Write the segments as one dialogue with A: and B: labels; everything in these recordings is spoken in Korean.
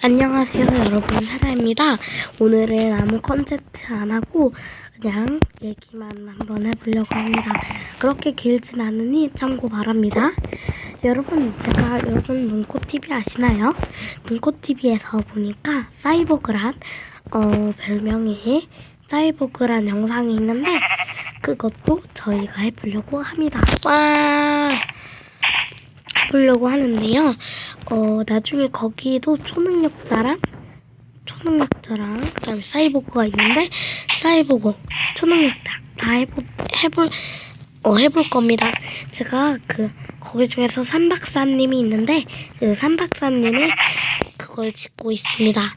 A: 안녕하세요 여러분. 사라입니다. 오늘은 아무 컨텐츠 안 하고 그냥 얘기만 한번 해보려고 합니다. 그렇게 길진 않으니 참고 바랍니다. 여러분 제가 요즘 눈꽃TV 아시나요? 눈꽃TV에서 보니까 사이보그란 어, 별명의 사이보그란 영상이 있는데 그것도 저희가 해보려고 합니다. 와 해보려고 하는데요 어, 나중에 거기도 초능력자랑 초능력자랑 그다음에 사이보그가 있는데 사이보그 초능력자 다 해보 해볼 어 해볼 겁니다. 제가 그 거기 중에서 삼박사님이 있는데 그 삼박사님이 그걸 짓고 있습니다.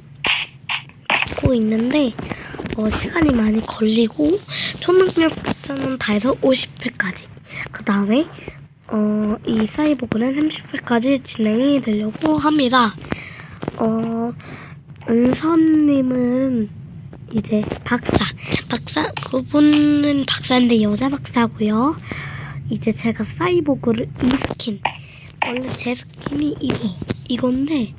A: 짓고 있는데 어, 시간이 많이 걸리고 초능력자는 다 해서 50회까지 그 다음에 어, 이 사이보그는 30회까지 진행이 되려고 합니다. 어, 은선님은 이제 박사, 박사, 그분은 박사인데 여자 박사고요. 이제 제가 사이보그를 이 스킨, 원래 제 스킨이 이거, 이건데,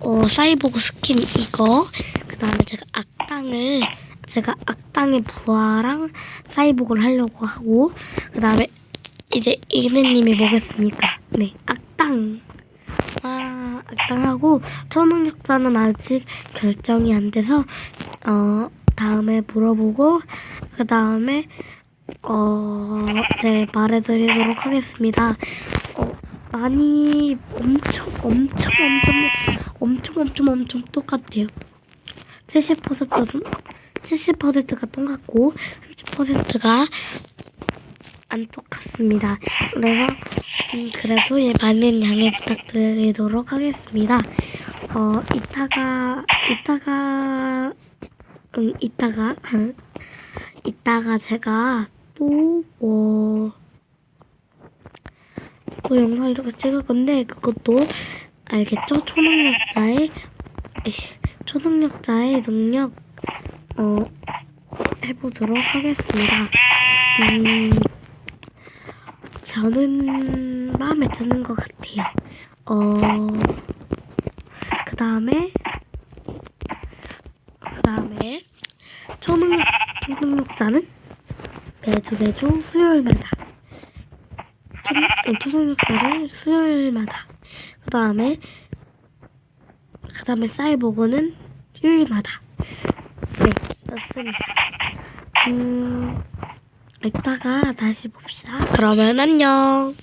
A: 어, 사이보그 스킨 이거, 그 다음에 제가 악당을, 제가 악당의 부하랑 사이보그를 하려고 하고, 그 다음에 이제 이그네님이 뭐겠습니까? 네, 악당. 아, 악당하고 초능력자는 아직 결정이 안 돼서 어 다음에 물어보고 그 다음에 어 네, 말해드리도록 하겠습니다. 어 많이 엄청 엄청 엄청 엄청 엄청 엄청 똑같아요. 70%는 70%가 똑같고 30%가 안 똑같습니다. 그래서 음, 그래도 예, 많은 양해 부탁드리도록 하겠습니다. 어 이따가 이따가 음 이따가 이따가 제가 또뭐 또 영상 이렇게 찍을 건데 그것도 알겠죠? 초능력자의 초능력자의 능력 어 해보도록 하겠습니다. 음. 저는 마음에 드는 것 같아요. 어, 그 다음에, 그 다음에, 초능력, 초능력자는 매주 매주 수요일마다. 초, 어, 초능력자를 수요일마다. 그 다음에, 그 다음에 사이보그는 휴일마다. 네, 맞습니다. 음, 이따가 다시 봅시다. 그러면 안녕.